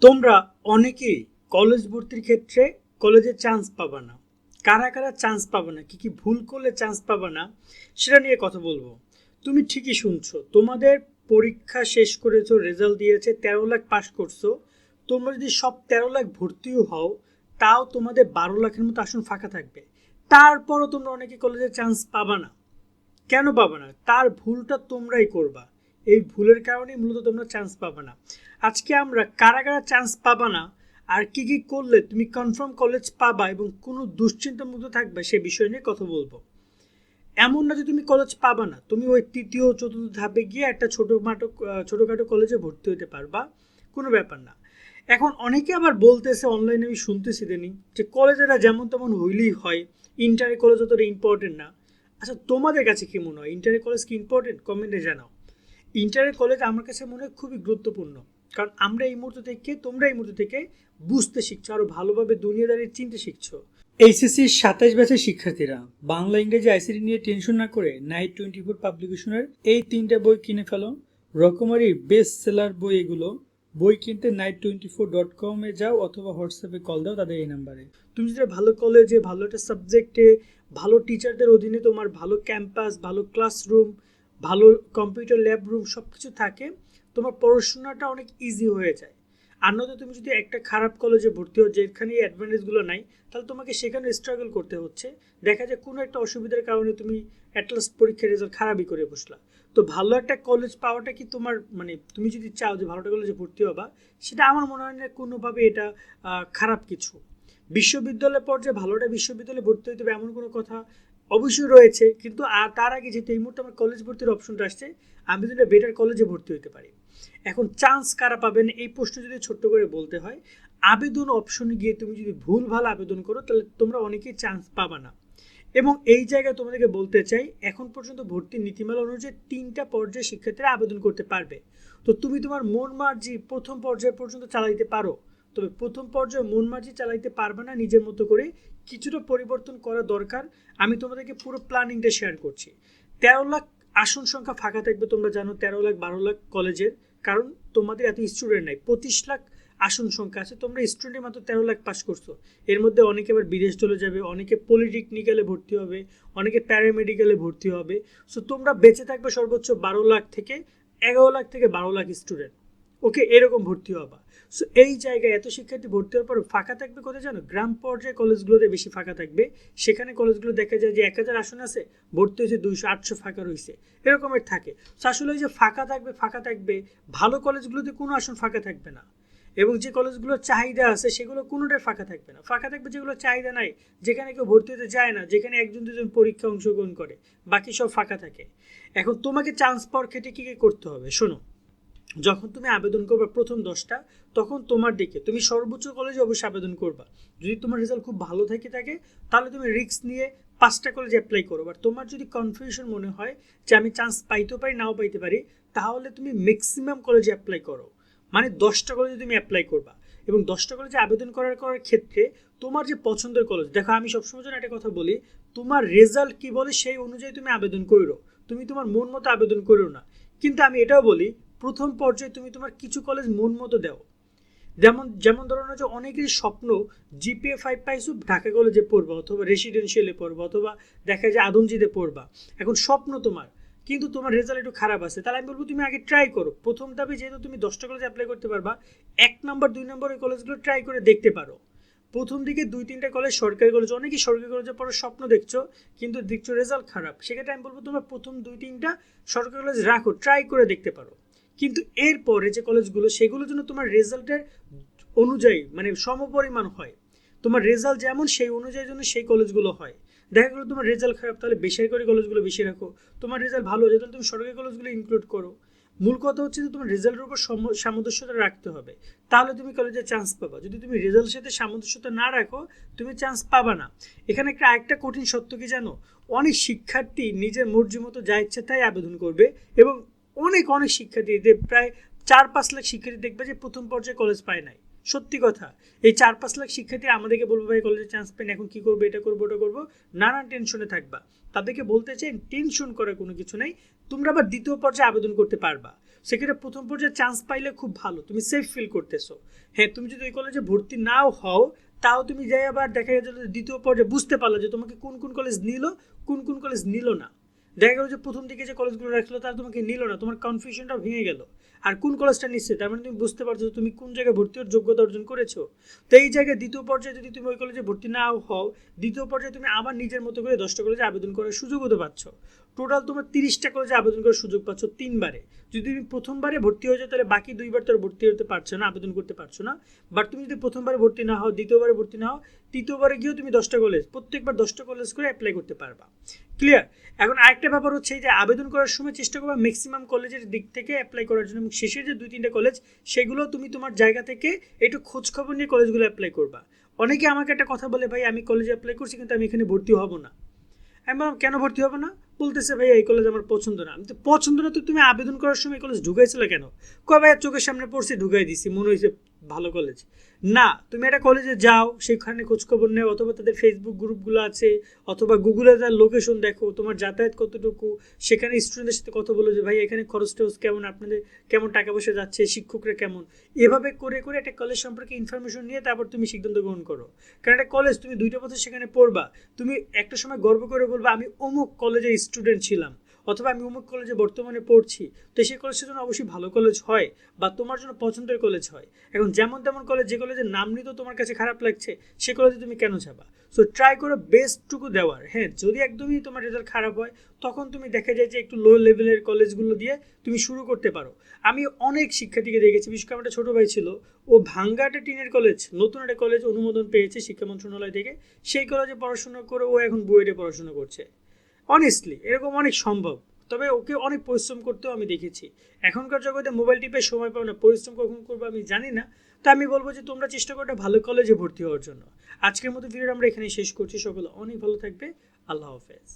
তোমরা অনেকেই কলেজ ভর্তির ক্ষেত্রে কলেজে চান্স পাবা না। কারা কারা চান্স পাবে না? কি কি ভুল করলে চান্স পাবে না? সেটা নিয়ে কথা বলব। তুমি ঠিকই শুনছো, তোমাদের পরীক্ষা শেষ করেছ রেজাল্ট দিয়েছে, তেরো লাখ পাস করছ। তোমরা যদি সব তেরো লাখ ভর্তিও হও, তাও তোমাদের বারো লাখের মতো আসন ফাঁকা থাকবে। তারপরও তোমরা অনেকে কলেজে চান্স পাবা না। কেন পাবে না? তার ভুলটা তোমরাই করবা। এই ভুলের কারণেই মূলত তোমরা চান্স পাবে না। আজকে আমরা কারা কারা চান্স পাবা না আর কি কি করলে তুমি কনফার্ম কলেজ পাবা এবং কোনো দুশ্চিন্তামুক্ত থাকবে সে বিষয় নিয়ে কথা বলব। এমন না যে তুমি কলেজ পাবা না, তুমি ওই তৃতীয়, চতুর্থ ধাপে গিয়ে একটা ছোটো মাটো ছোটোখাটো কলেজে ভর্তি হতে পারবা, কোনো ব্যাপার না। এখন অনেকে আবার বলতেছে অনলাইনে আমি শুনতেছি দেনি যে কলেজেরা যেমন তেমন হইলেই হয় ইন্টারে কলেজ অতটা ইম্পর্টেন্ট না। আচ্ছা তোমাদের কাছে কি মনে হয়? ইন্টারে কলেজ কি ইম্পর্টেন্ট কমেন্টে জানাও। ইন্টারের কলেজ আমার কাছে মনে হয় খুবই গুরুত্বপূর্ণ। কারণ আমরা এই মুহূর্ত থেকে, তোমরা এই মুহূর্ত থেকে বুঝতে শিখছো, আরও ভালোভাবে দুনিয়াদারি চিনতে শিখছো। এইচএসসির সাতাইশ ব্যাচের শিক্ষার্থীরা, বাংলা, ইংরেজি আইসিটি নিয়ে টেনশন না করে নাইট টোয়েন্টি ফোর পাবলিকেশনের এই তিনটা বই কিনে ফেলো। রকমারি বেস্ট সেলার বই এগুলো, বই কিনতে নাইট টোয়েন্টি ফোর ডট কমে যাও অথবা হোয়াটসঅ্যাপে কল দাও, তাদের এই নাম্বারে তুমি যদি ভালো কলেজে ভালো একটা সাবজেক্টে ভালো টিচারদের অধীনে তোমার ভালো ক্যাম্পাস ভালো ক্লাসরুম ভালো কম্পিউটার ল্যাব রুম সব কিছু থাকে, তোমার পড়াশোনাটা অনেক ইজি হয়ে যায়। আর নয়তো তুমি যদি একটা খারাপ কলেজে ভর্তি হও, যেখানে এই অ্যাডভান্টেজগুলো নাই, তাহলে তোমাকে সেখানে স্ট্রাগল করতে হচ্ছে। দেখা যায় কোনো একটা অসুবিধার কারণে তুমি অ্যাটলাস পরীক্ষার রেজাল্ট খারাপই করে বসলা। তো ভালো একটা কলেজ পাওয়াটা কি তোমার মানে তুমি যদি চাও যে ভালো একটা কলেজে ভর্তি হবা, সেটা আমার মনে হয় না কোনোভাবে এটা খারাপ কিছু। বিশ্ববিদ্যালয় পর্যায়ে ভালো একটা বিশ্ববিদ্যালয়ে ভর্তি হতে হবে এমন কোনো কথা অবশ্যই রয়েছে, কিন্তু তার আগে যেহেতু এই মুহূর্তে আমার কলেজ ভর্তির অপশনটা আসছে, আমি যদি বেটার কলেজে ভর্তি হতে পারি। এখন চান্স কারা পাবেন এই প্রশ্ন যদি ছোট্ট করে বলতে হয়, আবেদন অপশনে গিয়ে তুমি যদি ভুল ভালো আবেদন করো, তাহলে তোমরা অনেকেই চান্স পাবা না। এবং এই জায়গায় তোমাদেরকে বলতে চাই, এখন পর্যন্ত ভর্তি নীতিমালা অনুযায়ী তিনটা পর্যায়ে শিক্ষার্থীরা আবেদন করতে পারবে। তো তুমি তোমার মন মার্জি প্রথম পর্যায় পর্যন্ত চালাইতে পারো। তবে প্রথম পর্যায়ে মন মার্জি চালাইতে পারবে না নিজের মতো করে। কিছুটা পরিবর্তন করা দরকার। আমি তোমাদেরকে পুরো প্ল্যানিংটা শেয়ার করছি। তেরো লাখ আসন সংখ্যা ফাঁকা থাকবে তোমরা জানো, তেরো লাখ, বারো লাখ কলেজের। কারণ তোমাদের এত স্টুডেন্ট নাই। পঁচিশ লাখ আসন সংখ্যা আছে। তোমরা স্টুডেন্ট মাত্র তেরো লাখ পাস করছ। এর মধ্যে অনেকে আবার বিদেশ চলে যাবে, অনেকে পলিটেকনিক্যালে ভর্তি হবে, অনেকে প্যারামেডিক্যালে ভর্তি হবে। সো তোমরা বেঁচে থাকবে সর্বোচ্চ বারো লাখ থেকে এগারো লাখ থেকে বারো লাখ স্টুডেন্ট ওকে এরকম ভর্তি হবা। সো এই জায়গায় এত শিক্ষার্থী ভর্তি হওয়ার পর ফাঁকা থাকবে কোথায় জানো? গ্রাম পর্যায়ে কলেজগুলোতে বেশি ফাঁকা থাকবে। সেখানে কলেজগুলো দেখা যায় যে এক হাজার আসন আছে, ভর্তি হয়েছে দুইশো, আটশো ফাঁকা রয়েছে। এরকমের থাকে। So, আসলে ওই যে ফাঁকা থাকবে ফাঁকা থাকবে, ভালো কলেজগুলোতে কোনো আসন ফাঁকা থাকবে না। এবং যে কলেজগুলোর চাহিদা আছে, সেগুলো কোনোটাই ফাঁকা থাকবে না। ফাঁকা থাকবে যেগুলো চাহিদা নাই, যেখানে কেউ ভর্তি হতে যায় না, যেখানে একজন, দুজন পরীক্ষা অংশগ্রহণ করে। বাকি সব ফাঁকা থাকে। এখন তোমাকে চান্স পাওয়ার ক্ষেত্রে কী কী করতে হবে? শোনো। যখন তুমি আবেদন করবে প্রথম দশটা, তখন তোমার দিকে, তুমি সর্বোচ্চ কলেজে অবশ্যই আবেদন করবা। যদি তোমার রেজাল্ট খুব ভালো থেকে থাকে, তাহলে তুমি রিস্ক নিয়ে পাঁচটা কলেজে অ্যাপ্লাই করো। আর তোমার যদি কনফিউশন মনে হয় যে আমি চান্স পাইতেও পারি, নাও পাইতে পারি, তাহলে তুমি ম্যাক্সিমাম কলেজে অ্যাপ্লাই করো। মানে দশটা কলেজে তুমি অ্যাপ্লাই করবা। এবং দশটা কলেজে আবেদন করার করার ক্ষেত্রে তোমার যে পছন্দের কলেজ দেখো আমি সবসময় যেন একটা কথা বলি, তোমার রেজাল্ট কি বলে সেই অনুযায়ী তুমি আবেদন করো তুমি তোমার মন মতো আবেদন করো না। কিন্তু আমি এটাও বলি প্রথম পর্যায়ে তুমি তোমার কিছু কলেজ মন মতো দাও। যেমন যেমন ধরো যে অনেকেরই স্বপ্ন জিপিএ ফাইভ পাইছো, ঢাকা কলেজে পড়বা অথবা রেসিডেন্সিয়ালে পড়বা অথবা দেখা যায় আদমজিতে পড়বা। এখন স্বপ্ন তোমার, কিন্তু তোমার রেজাল্ট একটু খারাপ আছে। তাহলে আমি বলব তুমি আগে ট্রাই করো। প্রথম ধাপে যেহেতু তুমি দশটা কলেজে অ্যাপ্লাই করতে পারবা, এক নম্বর দুই নম্বর ওই কলেজগুলো ট্রাই করে দেখতে পারো। প্রথম দিকে দুই, তিনটা কলেজ সরকারি কলেজ অনেকেই সরকারি কলেজে পড়ার স্বপ্ন দেখছ, কিন্তু দেখছ রেজাল্ট খারাপ। সেক্ষেত্রে আমি বলব তোমার প্রথম দুই, তিনটা সরকারি কলেজ রাখো ট্রাই করে দেখতে পারো। কিন্তু এরপরে যে কলেজগুলো, সেগুলোর জন্য তোমার রেজাল্টের অনুযায়ী মানে সমপরিমাণ হয়। তোমার রেজাল্ট যেমন সেই অনুযায়ী জন্য সেই কলেজগুলো হয়। দেখা গেলো তোমার রেজাল্ট খারাপ, তাহলে বেসরকারি কলেজগুলো বেশি রাখো। তোমার রেজাল্ট ভালো হয়ে তাহলে তুমি সরকারি কলেজগুলো ইনক্লুড করো। মূল কথা হচ্ছে যে তোমার রেজাল্টের উপর সম- সামঞ্জস্যতা রাখতে হবে। তাহলে তুমি কলেজে চান্স পাবা। যদি তুমি রেজাল্টের সাথে সামঞ্জস্যতা না রাখো, তুমি চান্স পাবা না। এখানে একটা, আরেকটা কঠিন সত্য কি জানো? অনেক শিক্ষার্থী নিজের মর্জি মতো যা ইচ্ছে তাই আবেদন করবে এবং অনেক অনেক শিক্ষার্থী, যে প্রায় চার পাঁচ লাখ শিক্ষার্থী দেখবে যে প্রথম পর্যায়ে কলেজ পায় নাই। সত্যি কথা, এই চার পাঁচ লাখ শিক্ষার্থী আমাদেরকে বলব, ভাই কলেজে চান্স পেন এখন কি করব, এটা করব, ওটা করব? নানান টেনশনে থাকবা। তাদেরকে বলতে চাই টেনশন করার কোনো কিছু নেই, তোমরা আবার দ্বিতীয় পর্যায়ে আবেদন করতে পারবা। সেক্ষেত্রে প্রথম পর্যায়ে চান্স পাইলে খুব ভালো, তুমি সেফ ফিল করতেছো। হ্যাঁ তুমি যদি ওই কলেজে ভর্তি নাও হও, তাও তুমি যাই আবার দেখা গেছে দ্বিতীয় পর্যায়ে বুঝতে পারল যে তোমাকে কোন কোন কলেজ নিল, কোন কোন কলেজ নিল না। দেখা গেলো যে প্রথম দিকে যে কলেজগুলো রাখল তারা তোমাকে নিল না, তোমার কনফিউশনটা ভেঙে গেল। আর কোন কলেজটা নিচ্ছে? তার মানে তুমি বুঝতে পারছ তুমি কোন জায়গায় ভর্তি হওয়ার যোগ্যতা অর্জন করেছ। তো এই জায়গায় দ্বিতীয় পর্যায়ে যদি তুমি ওই কলেজে ভর্তি নাও হও, দ্বিতীয় পর্যায়ে তুমি আবার নিজের মতো করে দশটা কলেজে আবেদন করার সুযোগ হতে পারছ টোটাল তোমার তিরিশটা কলেজে আবেদন করার সুযোগ পাচ্ছ তিনবারে। যদি তুমি প্রথমবারে ভর্তি হয়ে যাও, তাহলে বাকি দুইবার তো ভর্তি হতে পারছ না, আবেদন করতে পারছ না। বাট তুমি যদি প্রথমবারে ভর্তি না হও, দ্বিতীয়বারে ভর্তি না হও, তৃতীয়বারে গিয়েও তুমি দশটা কলেজ প্রত্যেকবার দশটা কলেজ করে অ্যাপ্লাই করতে পারবা। ক্লিয়ার এখন আরেকটা ব্যাপার হচ্ছে যে আবেদন করার সময় চেষ্টা করবা ম্যাক্সিমাম কলেজের দিক থেকে অ্যাপ্লাই করার জন্য এবং শেষের যে দুই, তিনটে কলেজ সেগুলো তুমি তোমার জায়গা থেকে একটু খোঁজখবর নিয়ে কলেজগুলো অ্যাপ্লাই করবা। অনেকে আমাকে একটা কথা বলে, ভাই, আমি কলেজে অ্যাপ্লাই করছি, কিন্তু আমি এখানে ভর্তি হব না। আমি বললাম, কেন ভর্তি হবে না? বলতেছে ভাই এই কলেজ আমার পছন্দ না। আমি তো পছন্দ না তো তুমি আবেদন করার সময় কলেজ ঢুকাইছিলে কেন? ভাই চোখের সামনে পড়ছি, ঢুকাই দিছি। মনে হয়েছে ভালো কলেজ না, তুমি একটা কলেজে যাও, সেখানে খোঁজখবর নেও, অথবা তাদের ফেসবুক গ্রুপগুলো আছে, অথবা গুগলে তার লোকেশন দেখো, তোমার যাতায়াত কতটুকু, সেখানে স্টুডেন্টদের সাথে কথা বলো যে, ভাই, এখানে খরচ টরচ কেমন? আপনাদের কেমন টাকা পয়সা যাচ্ছে? শিক্ষকরা কেমন? এভাবে করে করে একটা কলেজ সম্পর্কে ইনফরমেশন নিয়ে তারপর তুমি সিদ্ধান্ত গ্রহণ করো। কারণ একটা কলেজ তুমি দুইটা বছর সেখানে পড়বা। তুমি একটা সময় গর্ব করে বলবা, আমি অমুক কলেজের স্টুডেন্ট ছিলাম। অথবা আমি অমুক কলেজে বর্তমানে পড়ছি, তো সেই কলেজের জন্য অবশ্যই ভালো কলেজ হয় বা তোমার জন্য পছন্দের কলেজ হয়। এখন যেমন তেমন কলেজ যে কলেজের নাম নিতেও তোমার কাছে খারাপ লাগছে, সে কলেজে তুমি কেন যাবা? সো ট্রাই করো বেস্টটুকু দেওয়ার। হ্যাঁ যদি একদমই তোমার রেজাল্ট খারাপ হয়, তখন তুমি দেখা যায় যে একটু লো লেভেলের কলেজগুলো দিয়ে তুমি শুরু করতে পারো। আমি অনেক শিক্ষার্থীকে দেখেছি, বিশেষ করে একটা ছোটো ভাই ছিল, ও ভাঙ্গাটা টিনের কলেজ নতুন একটা কলেজ অনুমোদন পেয়েছে শিক্ষা মন্ত্রণালয় থেকে। সেই কলেজে পড়াশোনা করে ও এখন বুয়েটে পড়াশোনা করছে। অনেস্টলি এরকম অনেক সম্ভব। তবে ওকে অনেক পরিশ্রম করতেও আমি দেখেছি। এখনকার জগতে মোবাইল টিপে সময় পাবো না। পরিশ্রম কখন করব আমি জানি না। তা আমি বলব যে, তোমরা চেষ্টা করো ভালো কলেজে ভর্তি হওয়ার জন্য। আজকের মতো ভিডিওটা আমরা এখানে শেষ করছি। সকলে অনেক ভালো থাকবে। আল্লাহ হাফেজ।